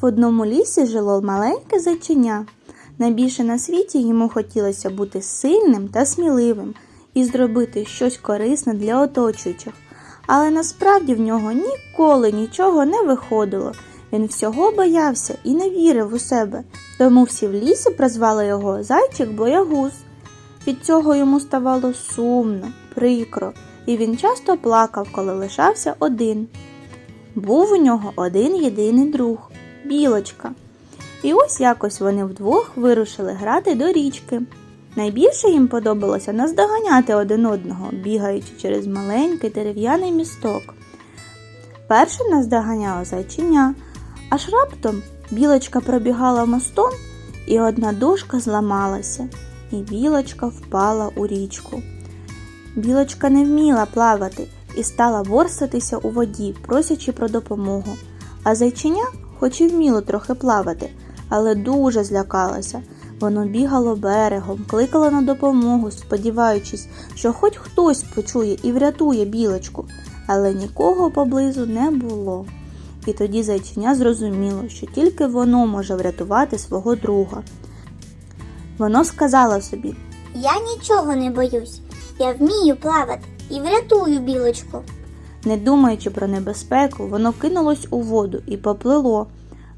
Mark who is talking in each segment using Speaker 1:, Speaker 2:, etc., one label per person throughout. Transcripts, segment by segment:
Speaker 1: В одному лісі жило маленьке зайчиня. Найбільше на світі йому хотілося бути сильним та сміливим і зробити щось корисне для оточуючих. Але насправді в нього ніколи нічого не виходило. Він всього боявся і не вірив у себе. Тому всі в лісі прозвали його зайчик боягуз. Від цього йому ставало сумно, прикро, і він часто плакав, коли лишався один. Був у нього один єдиний друг білочка. І ось якось вони вдвох вирушили грати до річки. Найбільше їм подобалося наздоганяти один одного, бігаючи через маленький дерев'яний місток. Перше наздоганяло зайчиня, аж раптом білочка пробігала мостом, і одна дошка зламалася, і білочка впала у річку. Білочка не вміла плавати і стала борсатися у воді, просячи про допомогу. А зайчиня, хоч і вміло трохи плавати, але дуже злякалася. Воно бігало берегом, кликало на допомогу, сподіваючись, що хоч хтось почує і врятує білочку, але нікого поблизу не було. І тоді зайчиня зрозуміло, що тільки воно може врятувати свого друга. Воно сказала собі
Speaker 2: Я нічого не боюсь. Я вмію плавати і врятую білочку.
Speaker 1: Не думаючи про небезпеку, воно кинулось у воду і поплило,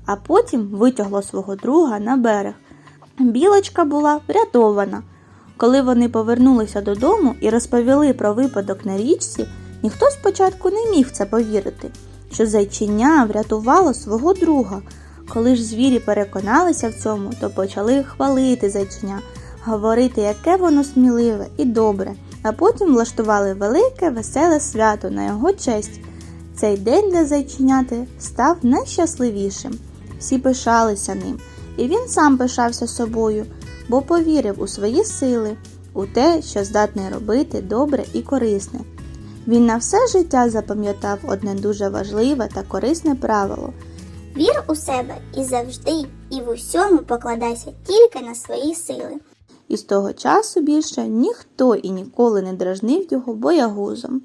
Speaker 1: а потім витягло свого друга на берег. Білочка була врятована. Коли вони повернулися додому і розповіли про випадок на річці, ніхто спочатку не міг це повірити, що зайчиня врятувало свого друга. Коли ж звірі переконалися в цьому, то почали хвалити зайчиня, говорити, яке воно сміливе і добре, а потім влаштували велике веселе свято на його честь. Цей день для зайчиняти став найщасливішим. Всі пишалися ним, і він сам пишався собою, бо повірив у свої сили, у те, що здатний робити добре і корисне. Він на все життя запам'ятав одне дуже важливе та корисне правило.
Speaker 2: Вір у себе і завжди, і в усьому покладайся тільки на свої сили.
Speaker 1: І з того часу більше ніхто і ніколи не дражнив його боягузом.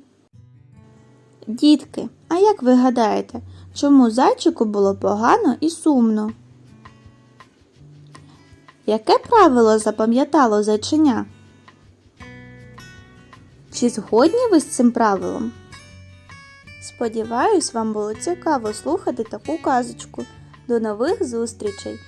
Speaker 1: Дітки, а як ви гадаєте, чому зайчику було погано і сумно? Яке правило запам'ятало зайчиня? Чи згодні ви з цим правилом? Сподіваюсь, вам було цікаво слухати таку казочку. До нових зустрічей!